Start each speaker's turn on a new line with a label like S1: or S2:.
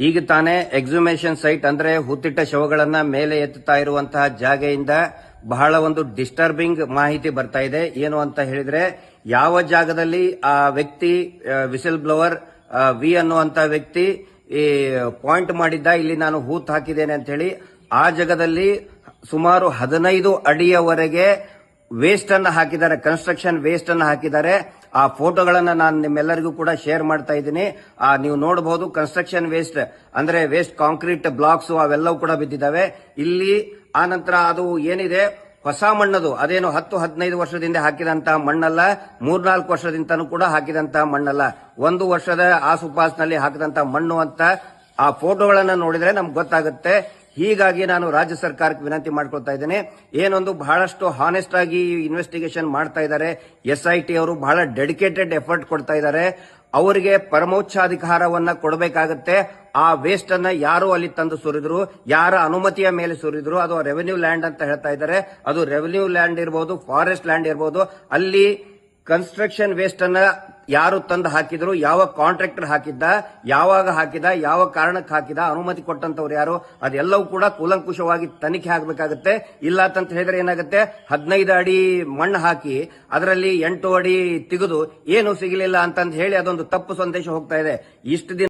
S1: ಈಗ ತಾನೇ exhumation site ಅಂದ್ರೆ ಹುತ್ತಿಟ್ಟ ಶವಗಳನ್ನ ಮೇಲೆ ಎತ್ತುತ್ತಾ ಇರುವಂತಹ ಜಾಗೆಯಿಂದ ಬಹಳ ಒಂದು ಡಿಸ್ಟರ್ಬಿಂಗ್ ಮಾಹಿತಿ ಬರ್ತಾ ಇದೆ. ಏನು ಅಂತ ಹೇಳಿದ್ರೆ ಯಾವ ಜಾಗದಲ್ಲಿ ಆ ವ್ಯಕ್ತಿ ವಿಸಿಲ್ ಬ್ಲೋವರ್ ವಿ ಅನ್ನುವಂತ ವ್ಯಕ್ತಿ, ಈ ಪಾಯಿಂಟ್ ಮಾಡಿದ್ದ, ಇಲ್ಲಿ ನಾನು ಹೂತ್ ಹಾಕಿದ್ದೇನೆ ಅಂತ ಹೇಳಿ ಆ ಜಾಗದಲ್ಲಿ ಸುಮಾರು ಹದಿನೈದು ಅಡಿಯವರೆಗೆ ವೇಸ್ಟ್ ಅನ್ನು ಹಾಕಿದ್ದಾರೆ ಕನ್ಸ್ಟ್ರಕ್ಷನ್ ವೇಸ್ಟ್ ಅನ್ನು ಹಾಕಿದ್ದಾರೆ. ಆ ಫೋಟೋಗಳನ್ನು ನಾನು ನಿಮ್ಮೆಲ್ಲರಿಗೂ ಕೂಡ ಶೇರ್ ಮಾಡ್ತಾ ಇದ್ದೀನಿ. ಆ, ನೀವು ನೋಡಬಹುದು ಕನ್ಸ್ಟ್ರಕ್ಷನ್ ವೇಸ್ಟ್, ಅಂದ್ರೆ ವೇಸ್ಟ್ ಕಾಂಕ್ರೀಟ್ ಬ್ಲಾಕ್ಸ್ ಅವೆಲ್ಲವೂ ಕೂಡ ಬಿದ್ದಿದ್ದಾವೆ. ಇಲ್ಲಿ ಆ ನಂತರ ಅದು ಏನಿದೆ? ಹೊಸ ಮಣ್ಣದು, ಅದೇನು ಹತ್ತು, ಹದಿನೈದು ವರ್ಷದಿಂದ ಹಾಕಿದಂತ ಮಣ್ಣಲ್ಲ, ಮೂರ್ನಾಲ್ಕು ವರ್ಷದಿಂದನೂ ಕೂಡ ಹಾಕಿದಂತ ಮಣ್ಣಲ್ಲ. ಒಂದು ವರ್ಷದ ಆಸುಪಾಸಿನಲ್ಲಿ ಹಾಕಿದಂತ ಮಣ್ಣು ಅಂತ ಆ ಫೋಟೋಗಳನ್ನು ನೋಡಿದ್ರೆ ನಮ್ಗೆ ಗೊತ್ತಾಗುತ್ತೆ. ಹೀಗಾಗಿ ನಾನು ರಾಜ್ಯ ಸರ್ಕಾರಕ್ಕೆ ವಿನಂತಿ ಮಾಡ್ಕೊಳ್ತಾ ಇದ್ದೇನೆ. ಏನೊಂದು ಬಹಳಷ್ಟು ಹಾನೆಸ್ಟ್ ಆಗಿ ಇನ್ವೆಸ್ಟಿಗೇಷನ್ ಮಾಡ್ತಾ ಇದ್ದಾರೆ. ಎಸ್ ಐ ಟಿ ಅವರು ಬಹಳ ಡೆಡಿಕೇಟೆಡ್ ಎಫರ್ಟ್ ಕೊಡ್ತಾ ಇದ್ದಾರೆ. ಅವರಿಗೆ ಪರಮೋಚ್ಚಾಧಿಕಾರವನ್ನ ಕೊಡಬೇಕಾಗತ್ತೆ. ಆ ವೇಸ್ಟ್ ಅನ್ನ ಯಾರು ಅಲ್ಲಿ ತಂದು ಸುರಿದ್ರು, ಯಾರ ಅನುಮತಿಯ ಮೇಲೆ ಸುರಿದ್ರು, ಅದು ರೆವೆನ್ಯೂ ಲ್ಯಾಂಡ್ ಅಂತ ಹೇಳ್ತಾ ಇದ್ದಾರೆ. ಅದು ರೆವೆನ್ಯೂ ಲ್ಯಾಂಡ್ ಇರಬಹುದು ಫಾರೆಸ್ಟ್ ಲ್ಯಾಂಡ್ ಇರಬಹುದು ಅಲ್ಲಿ ಕನ್ಸ್ಟ್ರಕ್ಷನ್ ವೇಸ್ಟ್ ಅನ್ನ ಯಾರು ತಂದು ಹಾಕಿದ್ರು, ಯಾವ ಕಾಂಟ್ರಾಕ್ಟರ್ ಹಾಕಿದ್ದ, ಯಾವಾಗ ಹಾಕಿದ, ಯಾವ ಕಾರಣಕ್ಕೆ ಹಾಕಿದ, ಅನುಮತಿ ಕೊಟ್ಟಂತವ್ರು ಯಾರು, ಅದೆಲ್ಲವೂ ಕೂಡ ಕೂಲಂಕುಷವಾಗಿ ತನಿಖೆ ಆಗಬೇಕಾಗುತ್ತೆ. ಇಲ್ಲ ಅಂತ ಹೇಳಿದ್ರೆ ಏನಾಗುತ್ತೆ? ಹದಿನೈದು ಅಡಿ ಮಣ್ಣು ಹಾಕಿ, ಅದರಲ್ಲಿ ಎಂಟು ಅಡಿ ತೆಗೆದು, ಏನು ಸಿಗಲಿಲ್ಲ ಅಂತಂದು ಹೇಳಿ ಅದೊಂದು ತಪ್ಪು ಸಂದೇಶ ಹೋಗ್ತಾ ಇದೆ. ಇಷ್ಟು